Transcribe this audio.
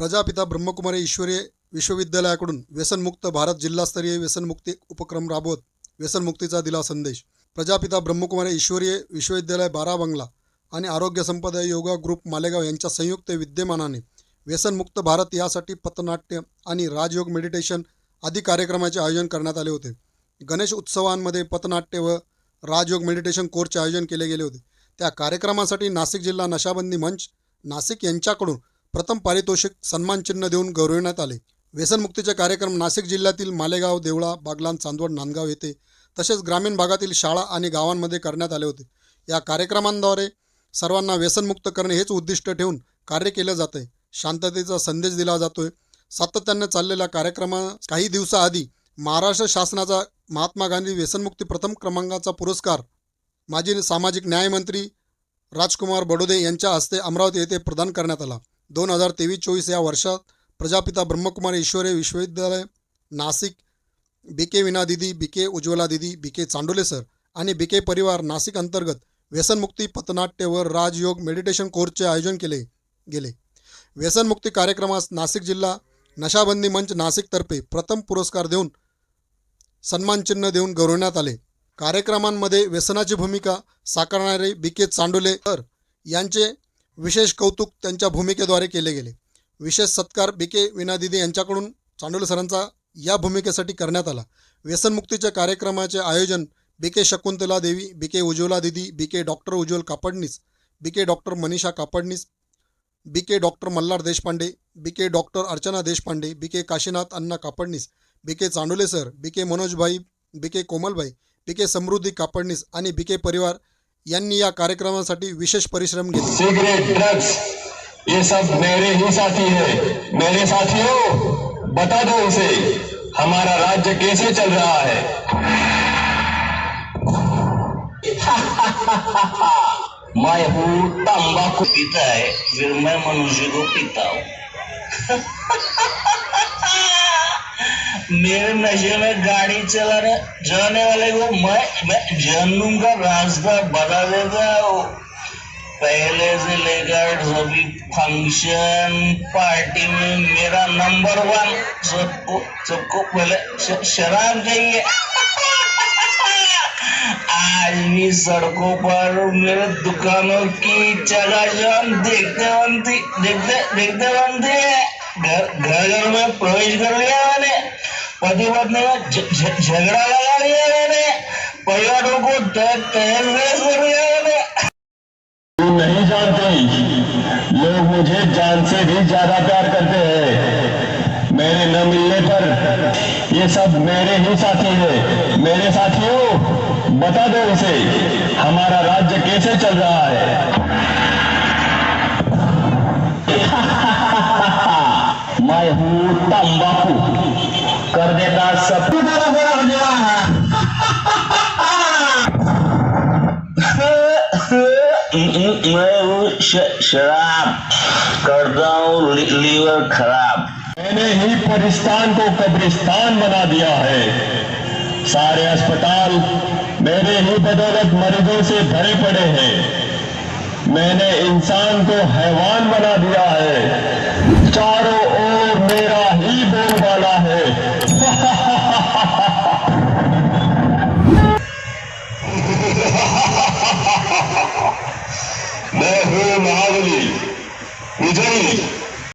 प्रजापिता ब्रह्मकुमारी ईश्वरीय विश्वविद्यालयाकडून व्यसनमुक्त भारत जिल्हास्तरीय व्यसनमुक्ती उपक्रम राबवत व्यसनमुक्तीचा दिला संदेश. प्रजापिता ब्रह्मकुमारी ईश्वरीय विश्वविद्यालय बारा बंगला आणि आरोग्य संपदा योगा ग्रुप मालेगाव यांच्या संयुक्त विद्यमानाने व्यसनमुक्त भारत यासाठी पथनाट्य आणि राजयोग मेडिटेशन आदी कार्यक्रमाचे आयोजन करण्यात आले होते. गणेश उत्सवांमध्ये पथनाट्य व राजयोग मेडिटेशन कोर्सचे आयोजन केले गेले होते. त्या कार्यक्रमासाठी नाशिक जिल्हा नशाबंदी मंच नाशिक यांच्याकडून प्रथम पारितोषिक सन्मानचिन्ह देऊन गौरविण्यात आले. व्यसनमुक्तीचे कार्यक्रम नाशिक जिल्ह्यातील मालेगाव देवळा बागलान चांदवड नांदगाव येथे तसेच ग्रामीण भागातील शाळा आणि गावांमध्ये करण्यात आले होते. या कार्यक्रमांद्वारे सर्वांना व्यसनमुक्त करणे हेच उद्दिष्ट ठेवून कार्य केलं जातं. आहे शांततेचा संदेश दिला जातोय. सातत्याने चाललेल्या कार्यक्रमा काही दिवसाआधी महाराष्ट्र शासनाचा महात्मा गांधी व्यसनमुक्ती प्रथम क्रमांकाचा पुरस्कार माजी सामाजिक न्यायमंत्री राजकुमार बडोदे यांच्या हस्ते अमरावती येथे प्रदान करण्यात आला. दोन हजार तेवीस चोवीस या वर्षात प्रजापिता ब्रह्मकुमारी ईश्वरी विश्वविद्यालय नाशिक बी के विना दिदी B K Ujjwala didi B K Chandole sir आणि बी के परिवार नाशिक अंतर्गत व्यसनमुक्ती पथनाट्य व राजयोग मेडिटेशन कोर्सचे आयोजन केले गेले. व्यसनमुक्ती कार्यक्रमास नाशिक जिल्हा नशाबंदी मंच नाशिकतर्फे प्रथम पुरस्कार देऊन सन्मानचिन्ह देऊन गौरवण्यात आले. कार्यक्रमांमध्ये व्यसनाची भूमिका साकारणारे बी के चांडोले सर यांचे विशेष कौतुक त्यांच्या भूमिकेद्वारे केले गेले विशेष सत्कार बी के विनादिदी यांच्याकडून चांडोले सरांचा या भूमिकेसाठी करण्यात आला व्यसनमुक्तीच्या कार्यक्रमाचे आयोजन बी के Shakuntala Devi B K Ujjwala didi B K doctor Ujjwal Kapadnis B K doctor Manisha Kapadnis B K doctor Malhar Deshpande B K doctor Archana Deshpande B K Kashinath Anna Kapadnis B K Chandole sir B K Manojbhai B K Komalbhai B K Samruddhi Kapadnis आणि B के परिवार यांनी या कार्यक्रमासाठी विशेष परिश्रम घेतले. Cigarette, drugs, ये सब मेरे ही साथी है। मेरे साथियों, बता दो उसे, हमारा राज्य कैसे चल रहा है? मैं हूँ तंबाकू। पीता है, फिर मैं मनुष्य को पीता हूँ। मेरे नशे में गाड़ी चलाने जाने वाले को मैं मैं जहन्नुम का रास्ता बता देता हूँ। पहले से लेकर सभी फ़ंक्शन पार्टी में मेरा नंबर वन सबको सबको पहले शराब चाहिए। आज भी सड़कों पर मेरे दुकानों की चकाचौंध देखते बनती, देखते देखते बनती है। घर घर में प्रवेश कर लिया। झगड़ा लगा तहस कर नहीं जानते लोग मुझे जान से भी ज़्यादा प्यार करते हैं मेरे न मिलने पर ये सब मेरे ही साथी है मेरे साथियों बता दो उसे हमारा राज्य कैसे चल रहा है मैं हूँ तंबाकू कर देता सब। शराब करता हूँ लीवर खराब। मैंने ही परिस्तान को कब्रिस्तान बना दिया है। सारे अस्पताल मेरे ही बदौलत मरीजों से भरे पड़े हैं। मैंने इंसान को हैवान बना दिया है। चारों 和麻子里，你真厉害。